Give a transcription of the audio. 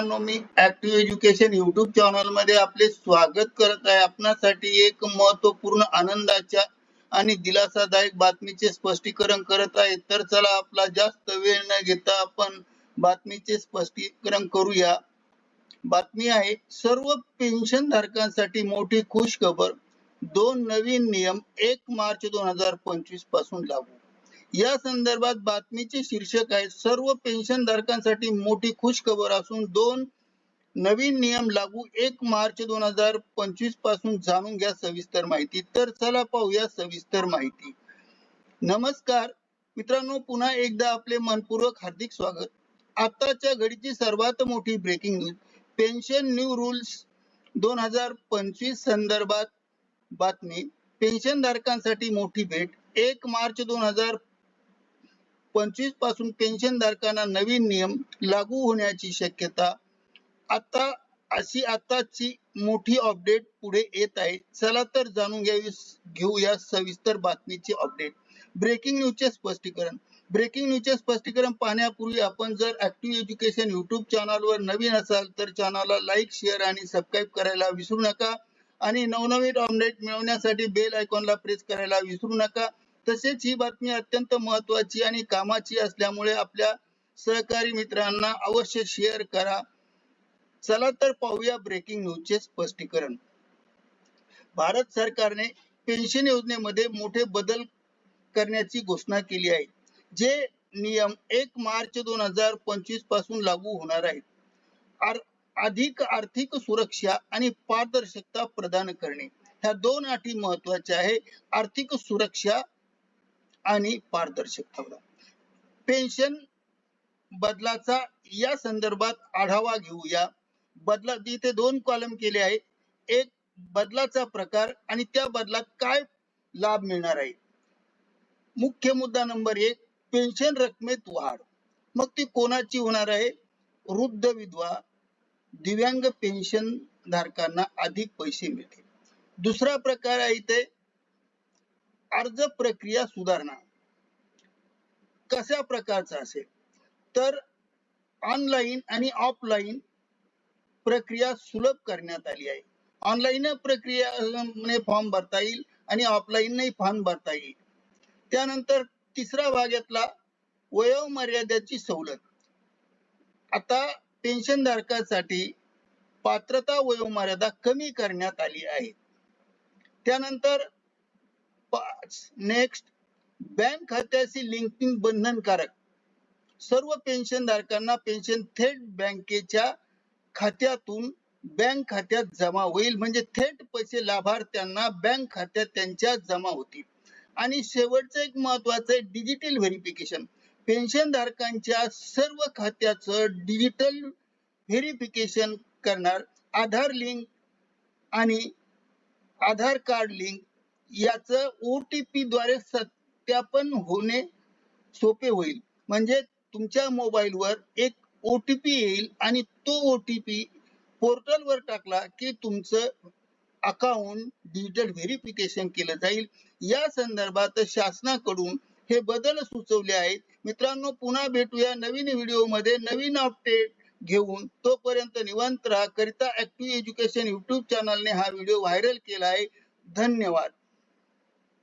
मित्रांनो मी active education YouTube चॅनलमध्ये आपले स्वागत करत आहे. आपणासाठी एक महत्त्वपूर्ण आनंदाच्या आणि दिलासादायक बातमीचे स्पष्टीकरण करत आहे. तर चला आपला जास्त वेळ न घेता आपण बातमीचे स्पष्टीकरण करूया. बातमी आहे सर्व पेन्शन धारकांसाठी मोठी खुश खबर दोन नवीन नियम एक मार्च दोन हजार पंचवीसपासून लागू. या संदर्भात बातमीचे शीर्षक आहे सर्व पेन्शन धारकांसाठी मोठी खुश खबर असून दोन नवीन नियम लागू एक मार्च दोन हजार पंचवीसपासून जाणून घ्या सविस्तर माहिती. तर चला पाहूया सविस्तर माहिती. नमस्कार. मित्रांनो पुन्हा एकदा आपले मनपूर्वक हार्दिक स्वागत. आताच्या घडीची सर्वात मोठी breaking news pension new rules दोन हजार पंचवीस संदर्भात बातमी. पेन्शन धारकांसाठी मोठी भेट. एक मार्च दोन हजार पंचवीसपासून पेन्शन धारकांना नवीन नियम लागू होण्याची शक्यता. आता अशी आताची मोठी अपडेट पुढे येत आहे. चला तर जाणून घेऊया सविस्तर बातमीची अपडेट ब्रेकिंग न्यूजचे स्पष्टीकरण. ब्रेकिंग न्यूजचे स्पष्टीकरण पाहण्यापूर्वी आपण जर ऍक्टिव्ह एज्युकेशन युट्यूब चॅनलवर नवीन असाल तर चॅनलला लाईक शेअर आणि सबस्क्राईब करायला विसरू नका. आणि नवनवीन अपडेट मिळवण्यासाठी बेल आयकॉनला प्रेस करायला विसरू नका. तसेच ही बातमी अत्यंत महत्वाची आणि कामाची असल्यामुळे आपल्या सहकारी मित्रांना अवश्य शेअर करा. चला तर पाहूया ब्रेकिंग न्यूजचे स्पष्टीकरण. भारत सरकारने पेन्शन योजनेमध्ये मोठे बदल करण्याची घोषणा केली आहे. जे नियम एक मार्च दोन हजार पंचवीसपासून लागू होणार आहेत. अधिक आर्थिक सुरक्षा आणि पारदर्शकता प्रदान करणे. ह्या दोन अटी महत्त्वाच्या आहे. आर्थिक सुरक्षा आणि पारदर्शकता पेन्शन बदलाचा या संदर्भात आढावा घेऊया बदला इथे दोन कॉलम केले आहे एक बदलाचा प्रकार आणि त्या बदलात काय लाभ मिळणार आहे? मुख्य मुद्दा नंबर एक पेन्शन रकमेत वाढ. मग ती कोणाची होणार आहे? वृद्ध विधवा दिव्यांग पेन्शन धारकांना अधिक पैसे मिळतील. दुसरा प्रकार आहे इथे अर्ज प्रक्रिया सुधारणा. कशा प्रकारचा असेल? तर ऑनलाईन आणि ऑफलाईन प्रक्रिया सुलभ करण्यात आली आहे. ऑनलाईन प्रक्रिया फॉर्म भरता येईल आणि ऑफलाईन फॉर्म भरता येईल. त्यानंतर तिसरा भाग यातला वयोमर्यादेची सवलत. आता पेन्शन धारकासाठी पात्रता वयोमर्यादा कमी करण्यात आली आहे. त्यानंतर नेक्स्ट बँक खात्याशी लिंकिंग बंधनकारक. सर्व पेन्शन धारकांना पेन्शन थेट बँकेच्या खात्यातून बँक खात्यात जमा होईल. म्हणजे थेट पैसे लाभार्थ्यांना बँक खात्यात त्यांच्या जमा होतील. आणि शेवटचं एक महत्वाचं आहे डिजिटल व्हेरिफिकेशन पेन्शन धारकांच्या सर्व खात्याचं डिजिटल व्हेरिफिकेशन करणार. आधार लिंक आणि आधार कार्ड लिंक याच ओटीपी द्वारे सत्यापन होणे सोपे होईल. म्हणजे तुमच्या मोबाईलवर एक ओटीपी येईल आणि तो ओटीपी पोर्टलवर टाकला की तुमचं अकाउंट डिजिटल व्हेरिफिकेशन केलं जाईल. या संदर्भात शासनाकडून हे बदल सुचवले आहेत. मित्रांनो पुन्हा भेटूया नवीन व्हिडिओमध्ये नवीन अपडेट घेऊन. तोपर्यंत निवांत राहा. करिता ऍक्टिव्ह एज्युकेशन युट्यूब चॅनलने हा व्हिडिओ व्हायरल केला आहे. धन्यवाद.